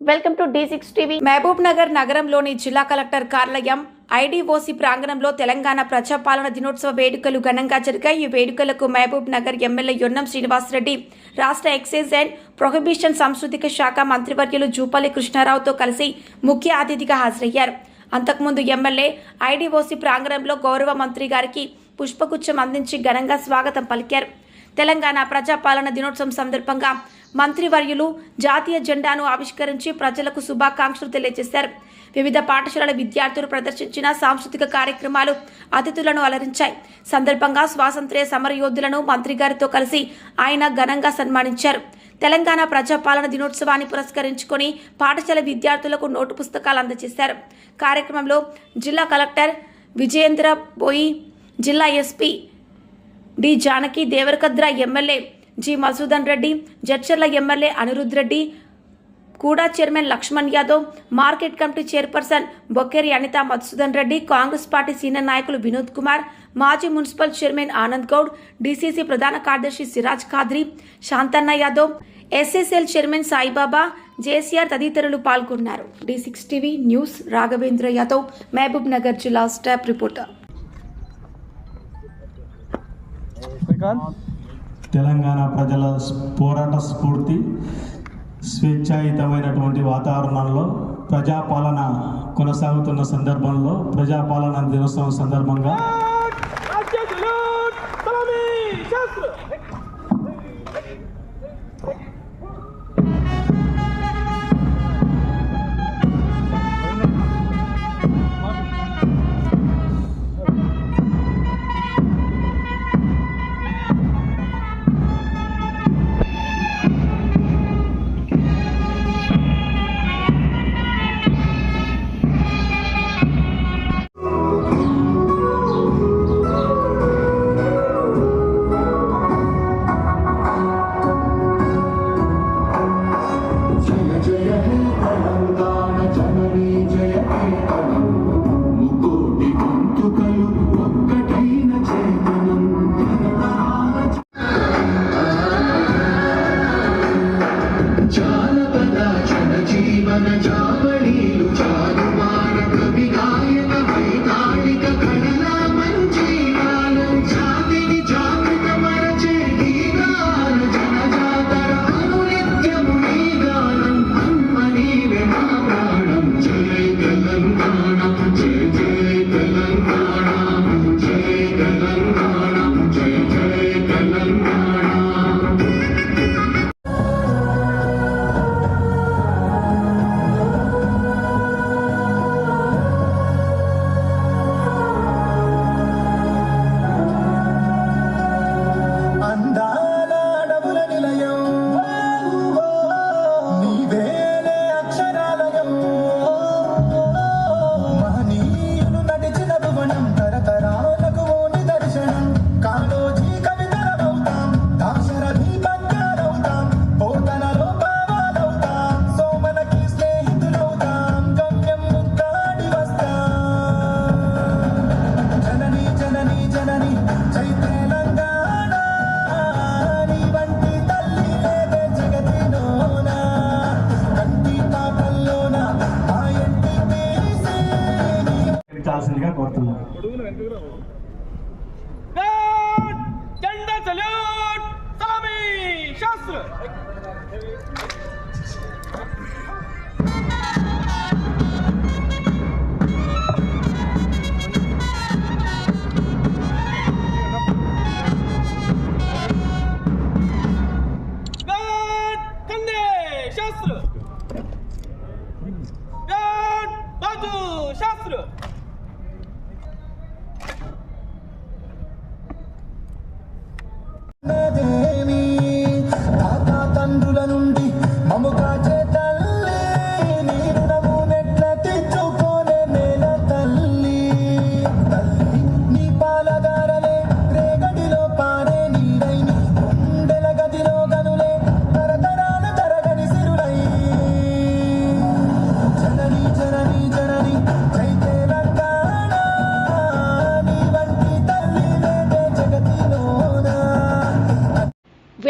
Welcome to D six TV. Mahabubnagar నగరంలోని జిల్లా collector కార్యాలయం ఐడిఓసి ప్రాంగణంలో తెలంగాణ ప్రజాపాలన దినోత్సవ వేడుకలు ఘనంగా జరిగాయి. ఈ వేడుకలకు మహబూబ్ నగర్ ఎమ్మెల్యే యొన్నం శ్రీనివాసరెడ్డి రాష్ట్ర ఎక్సైజ్ అండ్ ప్రొహిబిషన్ సాంస్కృతిక శాఖ మంత్రివర్యులు జూపల్లి కృష్ణారావుతో కలిసి ముఖ్య అతిథిగా హాజరయ్యారు. అంతకుముందు ఎమ్మెల్యే ఐడిఓసి ప్రాంగణంలో గౌరవ మంత్రి గారికి పుష్పగుచ్చం అందించి ఘనంగా స్వాగతం పలికారు. తెలంగాణ ప్రజాపాలన దినోత్సవం సందర్భంగా మంత్రివర్యులు జాతీయ జెండాను ఆవిష్కరించి ప్రజలకు శుభాకాంక్షలు తెలియజేశారు. వివిధ పాఠశాలల విద్యార్థులు ప్రదర్శించిన సాంస్కృతిక కార్యక్రమాలు అతిథులను అలరించాయి. సందర్భంగా స్వాతంత్ర్య సమరయోధులను మంత్రి గారితో కలిసి ఆయన ఘనంగా సన్మానించారు. తెలంగాణ ప్రజాపాలన దినోత్సవాన్ని పురస్కరించుకొని పాఠశాల విద్యార్థులకు నోటు పుస్తకాలు అందజేశారు. కార్యక్రమంలో జిల్లా కలెక్టర్ విజయేంద్ర బోయి జిల్లా SP D Janaki Devarakadra MLA G Madhusudan Reddy Jadcherla MLA Anirudh Reddy కూడా chairman Lakshman Yadav market committee chairperson Bokkeri Anitha Madhusudan Reddy Congress party senior నాయకులు వినోద్ కుమార్ మాజీ municipal chairman Anand Goud DCC ప్రధాన కార్యదర్శి Siraj Khadri Shantanna Yadav SSL chairman Saibaba JCR తదితరులు పాల్గొన్నారు. D six TV news Raghavendra Yadav Mahabubnagar జిల్లా staff reporter. Telangana ప్రజల పోరాట స్ఫూర్తి స్వేచ్ఛాయుతమైనటువంటి వాతావరణంలో ప్రజాపాలన కొనసాగుతున్న సందర్భంలో ప్రజాపాలన దినోత్సవం సందర్భంగా తీసి నీ చాల్సిందిగా కోరుతున్నాను గాడ్ జెండా సల్యూట్ సలామీ శాస్త్ర